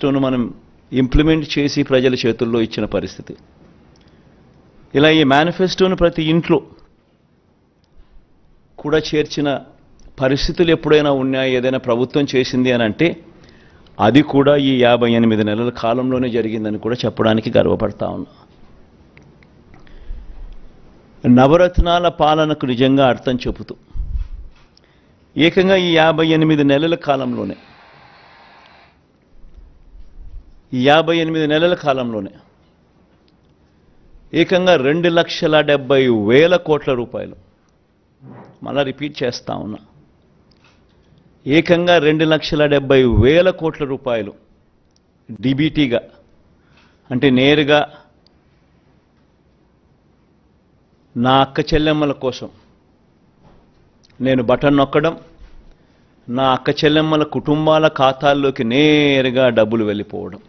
మేనిఫెస్టోను మనం ఇంప్లిమెంట్ చేసి ప్రజల చేతుల్లో ఇచ్చిన పరిస్థితి. ఇలా ఈ మేనిఫెస్టోను ప్రతి ఇంట్లో కూడా చేర్చిన పరిస్థితులు ఎప్పుడైనా ఉన్నాయా? ఏదైనా ప్రభుత్వం చేసింది అని అంటే అది కూడా ఈ యాభై ఎనిమిది నెలల కాలంలోనే జరిగిందని కూడా చెప్పడానికి గర్వపడతా ఉన్నా. నవరత్నాల పాలనకు నిజంగా అర్థం చెబుతూ ఏకంగా ఈ యాభై ఎనిమిది నెలల కాలంలోనే ఈ యాభై ఎనిమిది నెలల కాలంలోనే ఏకంగా రెండు లక్షల డెబ్బై వేల కోట్ల రూపాయలు మళ్ళా రిపీట్ చేస్తా ఉన్నా. ఏకంగా రెండు లక్షల డెబ్బై వేల కోట్ల రూపాయలు డిబిటీగా అంటే నేరుగా నా అక్క చెల్లెమ్మల కోసం నేను బటన్ నొక్కడం నా అక్క చెల్లెమ్మల కుటుంబాల ఖాతాల్లోకి నేరుగా డబ్బులు వెళ్ళిపోవడం.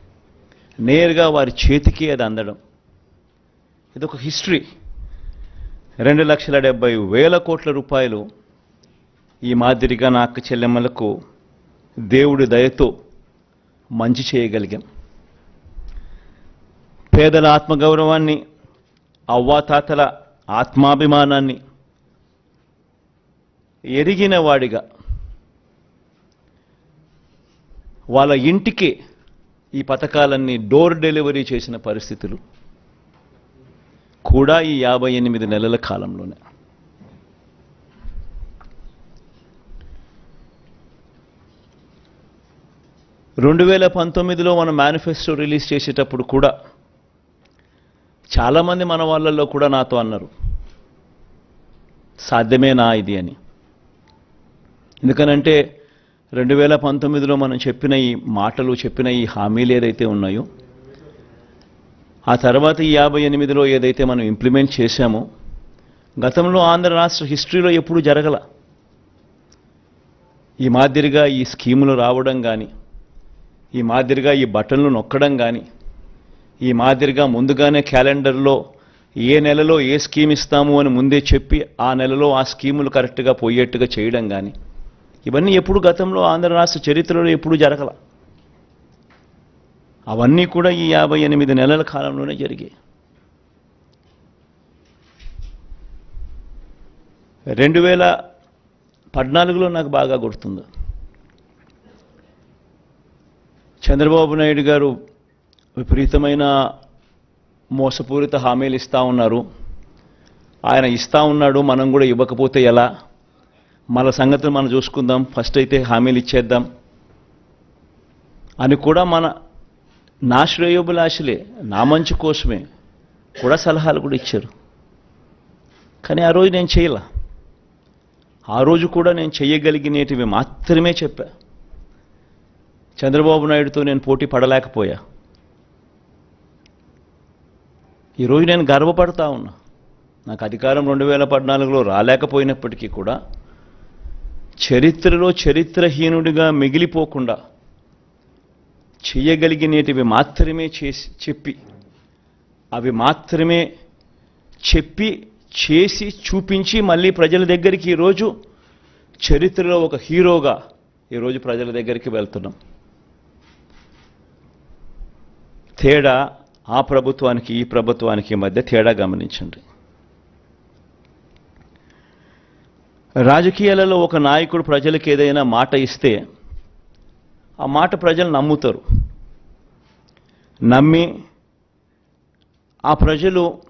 నేరుగా వారి చేతికి అది అందడం. ఇది ఒక హిస్టరీ. రెండు లక్షల డెబ్బై వేల కోట్ల రూపాయలు ఈ మాదిరిగా నా అక్క చెల్లెమ్మలకు దేవుడి దయతో మంచి చేయగలిగాం. పేదల ఆత్మగౌరవాన్ని అవ్వాతాతల ఆత్మాభిమానాన్ని ఎరిగిన వాడిగా వాళ్ళ ఇంటికి ఈ పథకాలన్నీ డోర్ డెలివరీ చేసిన పరిస్థితులు కూడా ఈ యాభై ఎనిమిది నెలల కాలంలోనే. రెండు వేల పంతొమ్మిదిలో మనం మేనిఫెస్టో రిలీజ్ చేసేటప్పుడు కూడా చాలామంది మన వాళ్ళల్లో కూడా నాతో అన్నారు సాధ్యమేనా ఇది అని. ఎందుకనంటే రెండు వేల పంతొమ్మిదిలో మనం చెప్పిన ఈ మాటలు చెప్పిన ఈ హామీలు ఏదైతే ఉన్నాయో ఆ తర్వాత ఈ యాభై ఎనిమిదిలో ఏదైతే మనం ఇంప్లిమెంట్ చేశామో గతంలో ఆంధ్ర రాష్ట్ర హిస్టరీలో ఎప్పుడూ జరగల. ఈ మాదిరిగా ఈ స్కీములు రావడం కానీ ఈ మాదిరిగా ఈ బటన్లు నొక్కడం కానీ ఈ మాదిరిగా ముందుగానే క్యాలెండర్లో ఏ నెలలో ఏ స్కీమ్ ఇస్తాము అని ముందే చెప్పి ఆ నెలలో ఆ స్కీములు కరెక్ట్గా పోయేట్టుగా చేయడం కానీ ఇవన్నీ ఎప్పుడు గతంలో ఆంధ్ర రాష్ట్ర చరిత్రలో ఎప్పుడు జరగల. అవన్నీ కూడా ఈ యాభై ఎనిమిది నెలల కాలంలోనే జరిగాయి. రెండు వేల పద్నాలుగులో నాకు బాగా గుర్తుంది. చంద్రబాబు నాయుడు గారు విపరీతమైన మోసపూరిత హామీలు ఇస్తూ ఉన్నారు. ఆయన ఇస్తూ ఉన్నాడు మనం కూడా ఇవ్వకపోతే ఎలా? మన సంగతులు మనం చూసుకుందాం. ఫస్ట్ అయితే హామీలు ఇచ్చేద్దాం. అని కూడా మన నా శ్రేయోభిలాషులే నా మంచి కోసమే కూడా సలహాలు కూడా ఇచ్చారు. కానీ ఆ రోజు నేను చేయలే. ఆ రోజు కూడా నేను చేయగలిగినేటివి మాత్రమే చెప్పా. చంద్రబాబు నాయుడుతో నేను పోటీ పడలేకపోయా. ఈరోజు నేను గర్వపడతా ఉన్నా. నాకు అధికారం రెండు వేల పద్నాలుగులో రాలేకపోయినప్పటికీ కూడా చరిత్రలో చరిత్రహీనుడిగా మిగిలిపోకుండా చేయగలిగినేటివి మాత్రమే చేసి చెప్పి అవి మాత్రమే చెప్పి చేసి చూపించి మళ్ళీ ప్రజల దగ్గరికి ఈరోజు చరిత్రలో ఒక హీరోగా ఈరోజు ప్రజల దగ్గరికి వెళ్తున్నాం. తేడా ఆ ప్రభుత్వానికి ఈ ప్రభుత్వానికి మధ్య తేడా గమనించండి. రాజకీయాలలో ఒక నాయకుడు ప్రజలకు ఏదైనా మాట ఇస్తే ఆ మాట ప్రజలు నమ్ముతారు. నమ్మి ఆ ప్రజలు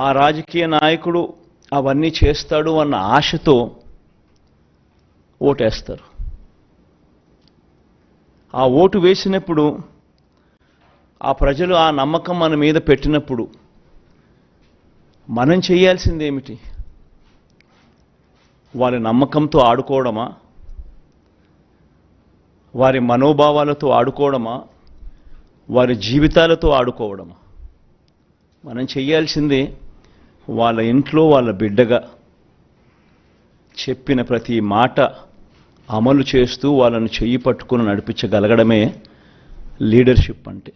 ఆ రాజకీయ నాయకుడు అవన్నీ చేస్తాడు అన్న ఆశతో ఓటేస్తారు. ఆ ఓటు వేసినప్పుడు ఆ ప్రజలు ఆ నమ్మకం మన మీద పెట్టినప్పుడు మనం చేయాల్సింది ఏమిటి వారి నమ్మకంతో ఆడుకోవడమా? వారి మనోభావాలతో ఆడుకోవడమా? వారి జీవితాలతో ఆడుకోవడమా? మనం చేయాల్సింది వాళ్ళ ఇంట్లో వాళ్ళ బిడ్డగా చెప్పిన ప్రతి మాట అమలు చేస్తూ వాళ్ళను చెయ్యి పట్టుకుని నడిపించగలగడమే లీడర్షిప్ అంటే.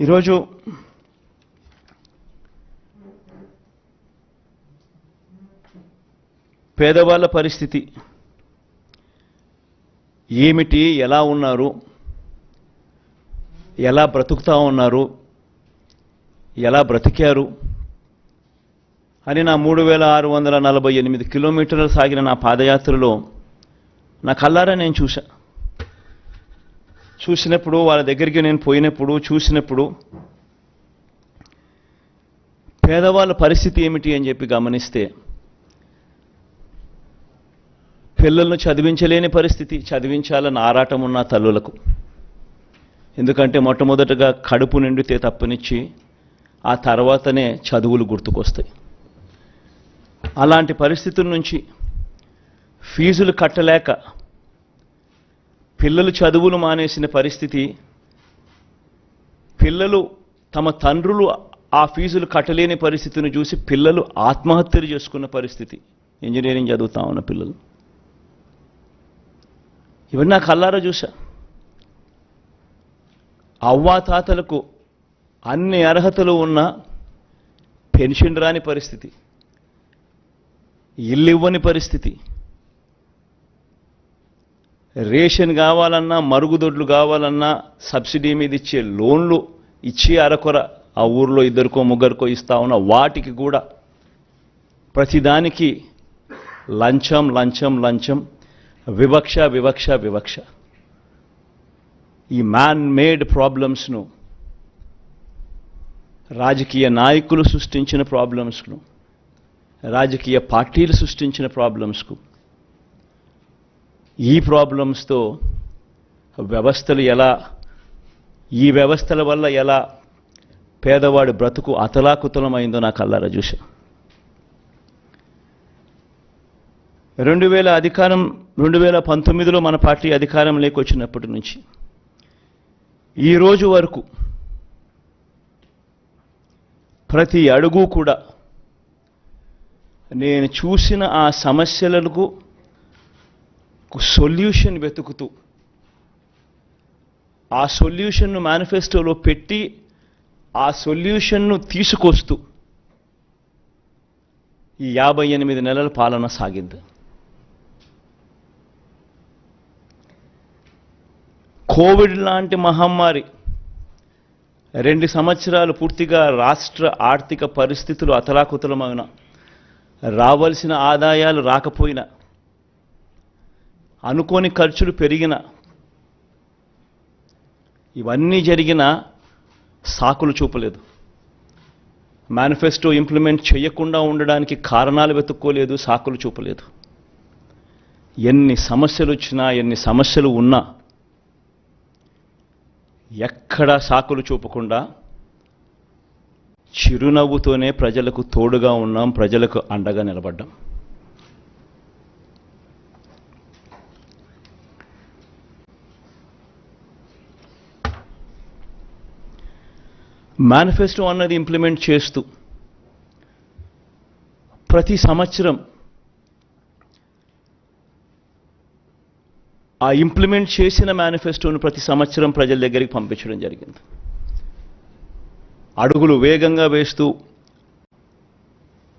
ఈరోజు పేదవాళ్ళ పరిస్థితి ఏమిటి? ఎలా ఉన్నారు? ఎలా బ్రతుకుతా ఉన్నారు? ఎలా బ్రతికారు? అని నా మూడు వేల ఆరు వందల నలభై ఎనిమిది కిలోమీటర్లు సాగిన నా పాదయాత్రలో నా కల్లారా నేను చూశా. చూసినప్పుడు వాళ్ళ దగ్గరికి నేను పోయినప్పుడు చూసినప్పుడు పేదవాళ్ళ పరిస్థితి ఏమిటి అని చెప్పి గమనిస్తే పిల్లలను చదివించలేని పరిస్థితి చదివించాలని ఆరాటం ఉన్న తల్లులకు. ఎందుకంటే మొట్టమొదటగా కడుపు నిండితే తప్పనిచ్చి ఆ తర్వాతనే చదువులు గుర్తుకొస్తాయి. అలాంటి పరిస్థితుల నుంచి ఫీజులు కట్టలేక పిల్లలు చదువులు మానేసిన పరిస్థితి పిల్లలు తమ తండ్రులు ఆ ఫీజులు కట్టలేని పరిస్థితిని చూసి పిల్లలు ఆత్మహత్యలు చేసుకున్న పరిస్థితి. ఇంజనీరింగ్ చదువుతా ఉన్న పిల్లలు. ఇవన్నీ నా కళ్ళారా చూసా అవ్వాతాతలకు అన్ని అర్హతలు ఉన్న పెన్షన్ రాని పరిస్థితి ఇల్లు ఇవ్వని పరిస్థితి రేషన్ కావాలన్నా మరుగుదొడ్లు కావాలన్నా సబ్సిడీ మీద ఇచ్చే లోన్లు ఇచ్చి అరకొర ఆ ఊర్లో ఇద్దరికో ముగ్గురికో ఇస్తా ఉన్న వాటికి కూడా ప్రతిదానికి లంచం లంచం లంచం వివక్ష వివక్ష వివక్ష. ఈ మ్యాన్ మేడ్ ప్రాబ్లమ్స్ను రాజకీయ నాయకులు సృష్టించిన ప్రాబ్లమ్స్ను రాజకీయ పార్టీలు సృష్టించిన ప్రాబ్లమ్స్కు ఈ ప్రాబ్లమ్స్తో వ్యవస్థలు ఎలా ఈ వ్యవస్థల వల్ల ఎలా పేదవాడి బ్రతుకు అతలాకుతలమైందో నాకు అల్లారా చూశాను రెండు వేల అధికారం రెండు వేల పంతొమ్మిదిలో మన పార్టీ అధికారం వచ్చినప్పటి నుంచి ఈ రోజు వరకు ప్రతి అడుగు కూడా నేను చూసిన ఆ సమస్యలకు సొల్యూషన్ వెతుకుతూ ఆ సొల్యూషన్ను మేనిఫెస్టోలో పెట్టి ఆ సొల్యూషన్ను తీసుకొస్తూ ఈ యాభై ఎనిమిది నెలల పాలన సాగింది. కోవిడ్ లాంటి మహమ్మారి రెండు సంవత్సరాలు పూర్తిగా రాష్ట్ర ఆర్థిక పరిస్థితులు అతలాకుతలమైన రావాల్సిన ఆదాయాలు రాకపోయినా అనుకోని ఖర్చులు పెరిగిన ఇవన్నీ జరిగిన సాకులు చూపలేదు. మేనిఫెస్టో ఇంప్లిమెంట్ చేయకుండా ఉండడానికి కారణాలు వెతుక్కోలేదు సాకులు చూపలేదు. ఎన్ని సమస్యలు వచ్చినా ఎన్ని సమస్యలు ఉన్నా ఎక్కడా సాకులు చూపకుండా చిరునవ్వుతోనే ప్రజలకు తోడుగా ఉన్నాం ప్రజలకు అండగా నిలబడ్డాం. మేనిఫెస్టో అన్నది ఇంప్లిమెంట్ చేస్తూ ప్రతి సంవత్సరం ఆ ఇంప్లిమెంట్ చేసిన మేనిఫెస్టోను ప్రతి సంవత్సరం ప్రజల దగ్గరికి పంపించడం జరిగింది. అడుగులు వేగంగా వేస్తూ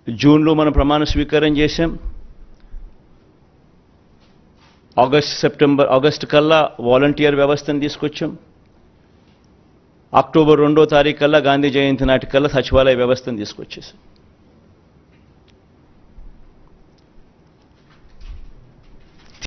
జూన్లో మనం ప్రమాణ స్వీకారం చేశాం. ఆగస్ట్ సెప్టెంబర్ ఆగస్ట్ కల్లా వాలంటీర్ వ్యవస్థను తీసుకొచ్చాం. అక్టోబర్ రెండో తారీఖు కల్లా గాంధీ జయంతి నాటికల్లా సచివాలయ వ్యవస్థను తీసుకొచ్చేసాం.